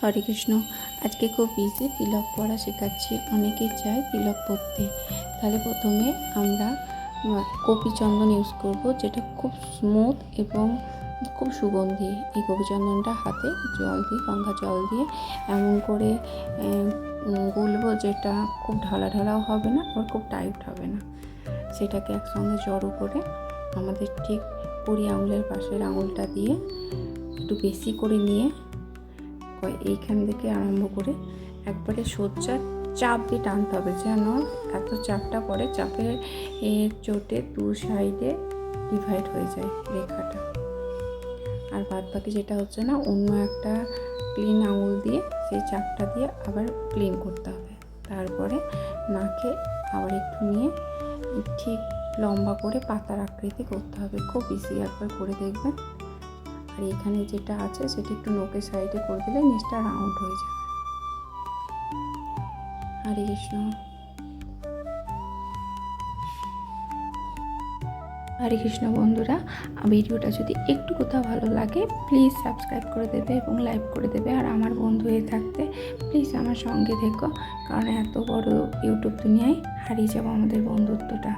হরে কৃষ্ণ। আজকে খুব ইজি তিলক পড়া শেখাচ্ছি। অনেকেই চায় তিলক পড়তে। তাহলে প্রথমে আমরা কপি চন্দন ইউজ করব, যেটা খুব স্মুথ এবং খুব সুগন্ধি। এই কপি চন্দনটা হাতে জল দিয়ে, গঙ্গা জল দিয়ে এমন করে গুলবো যেটা খুব ঢালা ঢালাও হবে না, আবার খুব টাইট হবে না। সেটাকে একসঙ্গে জড়ো করে আমাদের ঠিক কুড়ি আঙুলের পাশের আঙুলটা দিয়ে একটু বেশি করে নিয়ে এইখান থেকে আরম্ভ করে একবারে সোজা চাপ দিয়ে টানতে হবে যেন এত চাপটা পড়ে চাপের চোটে দু সাইডে ডিভাইড হয়ে যায় রেখাটা। আর বাদ বাকি যেটা হচ্ছে না, অন্য একটা ক্লিন আঙুল দিয়ে সেই চাপটা দিয়ে আবার ক্লিন করতে হবে। তারপরে নাকে আবার একটু নিয়ে ঠিক লম্বা করে পাতার আকৃতি করতে হবে। খুব ইজি একবার করে দেখবেন। আর এখানে যেটা আছে সেটা একটু নোকের সাইডে করে দিলে নিচটা রাউন্ড হয়ে যাবে। হরে কৃষ্ণ। হরে কৃষ্ণ বন্ধুরা ভিডিওটা যদি একটু কোথাও ভালো লাগে প্লিজ সাবস্ক্রাইব করে দেবে এবং লাইক করে দেবে। আর আমার বন্ধু হয়ে থাকতে প্লিজ আমার সঙ্গে থেকো, কারণ এত বড় ইউটিউব দুনিয়ায় হারিয়ে যাব আমাদের বন্ধুত্বটা।